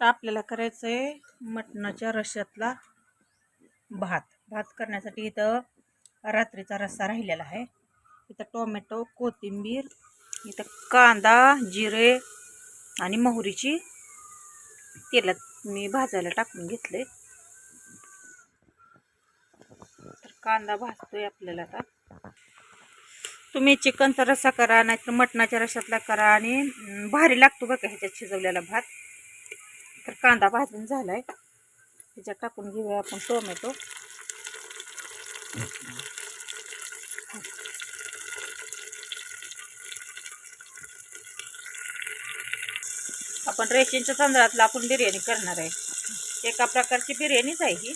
आता आपल्याला करायचं आहे मटणाच्या रश्यातला भात. भात करण्यासाठी इथं रात्रीचा रस्सा राहिलेला आहे. इथं टोमॅटो कोथिंबीर इथं कांदा जिरे आणि मोहरीची तेलात मी भाजायला टाकून घेतले तर कांदा भाजतोय आपल्याला आता. तुम्ही चिकनचा रस्सा करा नाहीतर मटणाच्या रश्यातला करा आणि भारी लागतो बघा ह्याच्यात शिजवलेला भात. तर कांदा भाजून झाला आहे त्याच्यात टाकून घेऊया आपण टोमॅटो. आपण रेशनच्या तांदळातला आपण बिर्याणी करणार आहे. एका प्रकारची बिर्याणीच आहे ही.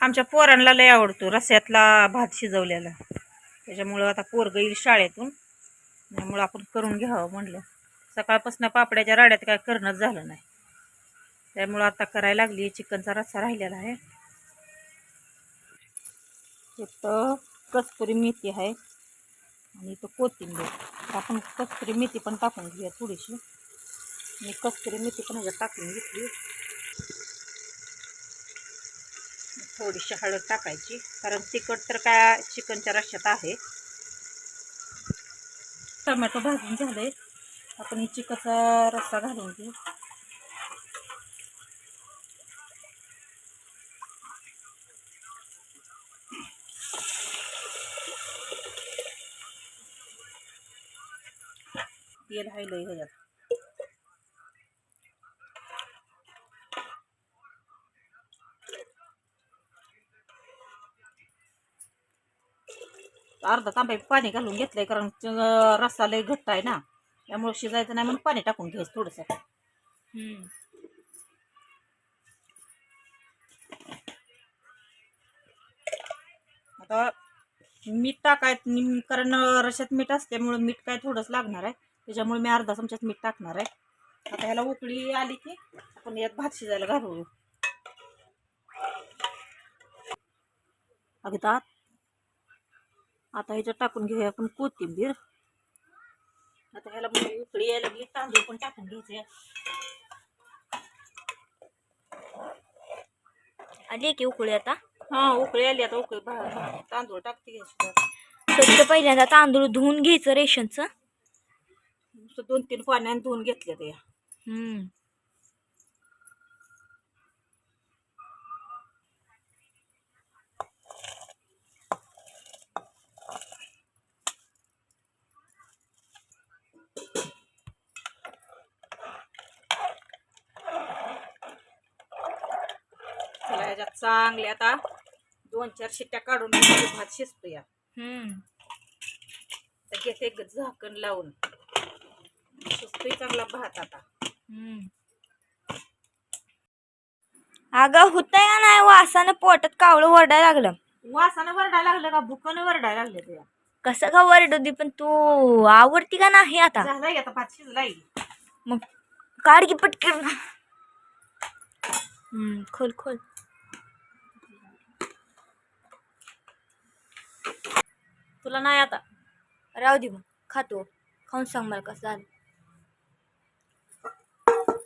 आमच्या पोरांना लय आवडतो रस्यातला भात शिजवलेला. त्याच्यामुळं आता पोरग येईल शाळेतून. त्यामुळं आपण करून घ्यावं म्हणलं. सकाळपासून पापड्याच्या राड्यात काय करणंच झालं नाही. त्यामुळं आता करायला लागली चिकनचा रस्सा राहिलेला आहे. इथं कस्तुरी मेथी आहे आणि इथं कोथिंबीर. आपण कस्तुरी मेथी पण टाकून घेऊया थोडीशी. मी कस्तुरी मेथी पण ह्याच्यात टाकून घेतली. थोडीशी हळद टाकायची कारण तिखट तर काय चिकनच्या रश्यात आहे. टमॅटो भाजून झाले आपण ही चिकचा रस्सा घालून घेऊ. तेल हायलंय ह्याच्यात. अर्धा तांब्या पाणी घालून घेतलंय कारण रस्सा लय घट्ट आहे ना. त्यामुळे शिजायचं नाही म्हणून पाणी टाकून घ्यायचं थोडंसं. आता मीठ टाकाय कारण रश्यात मीठ असल्यामुळे मीठ काय थोडंच लागणार आहे. त्याच्यामुळे मी अर्धा चमच्यात मीठ टाकणार आहे. आता ह्याला उकळी आली की आपण यात भात शिजायला घालू अगदी आता ह्याच्यात टाकून घेऊया आपण कोथिंबीर. आता ह्याला उकळी यायला लागली तांदूळ पण टाकून घ्यायचे. आली की उकळी आता? हा उकळी आली आता उकळी तांदूळ टाकते घ्यायचे स्वच्छ पहिल्यांदा तांदूळ धुवून घ्यायचं रेशनचं. दोन तीन पाण्याने धुवून घेतले ते. हम्म. ह्याच्यात चांगले आता दोन चार शिट्ट्या काढून भात शिजतो या हम्म. तर घेते एक झाकण लावून. शिजतोय चांगला भात आता. हम्म. अगं होतंय का नाही? वासानं पोटात कावळं वरडायला लागलं. वासानं वरडायला लागलं का? भुकानं वरडायला लागले तुया कसं का वरडू दे पण तू? आवडती का नाही आता? झालाय आता भात शिजलाय. मग काढ की पटकन. हम्म, खोल खोल. तुला नाही आता. राहू दे मग. खातो. खाऊन सांग मला कसं झालं.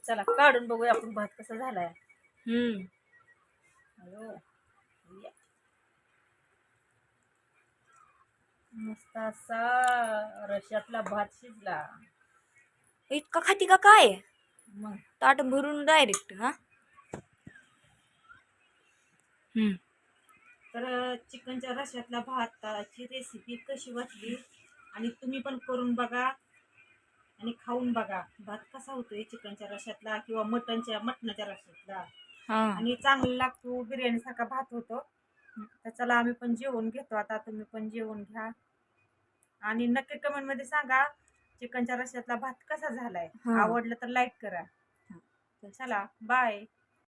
चला काढून बघूया आपण भात कसा झालाय. हम्म. मस्त असा रश्यातला भात शिजला. इतका खाती का काय? मग. ताट भरून डायरेक्ट हा? हम्म. तर चिकनच्या रश्यातल्या भाताची रेसिपी कशी वाटली? आणि तुम्ही पण करून बघा आणि खाऊन बघा. भात कसा होतोय चिकनच्या रश्यातला किंवा मटनच्या मटणाच्या रश्यातला? हा. आणि चांगला लागतो बिर्याणी सारखा भात होतो. तर चला आम्ही पण जेवण घेतो. आता तुम्ही पण जेवण घ्या. आणि नक्की कमेंटमध्ये सांगा चिकनच्या रश्यातला भात कसा झालाय. आवडलं तर लाईक करा. चला बाय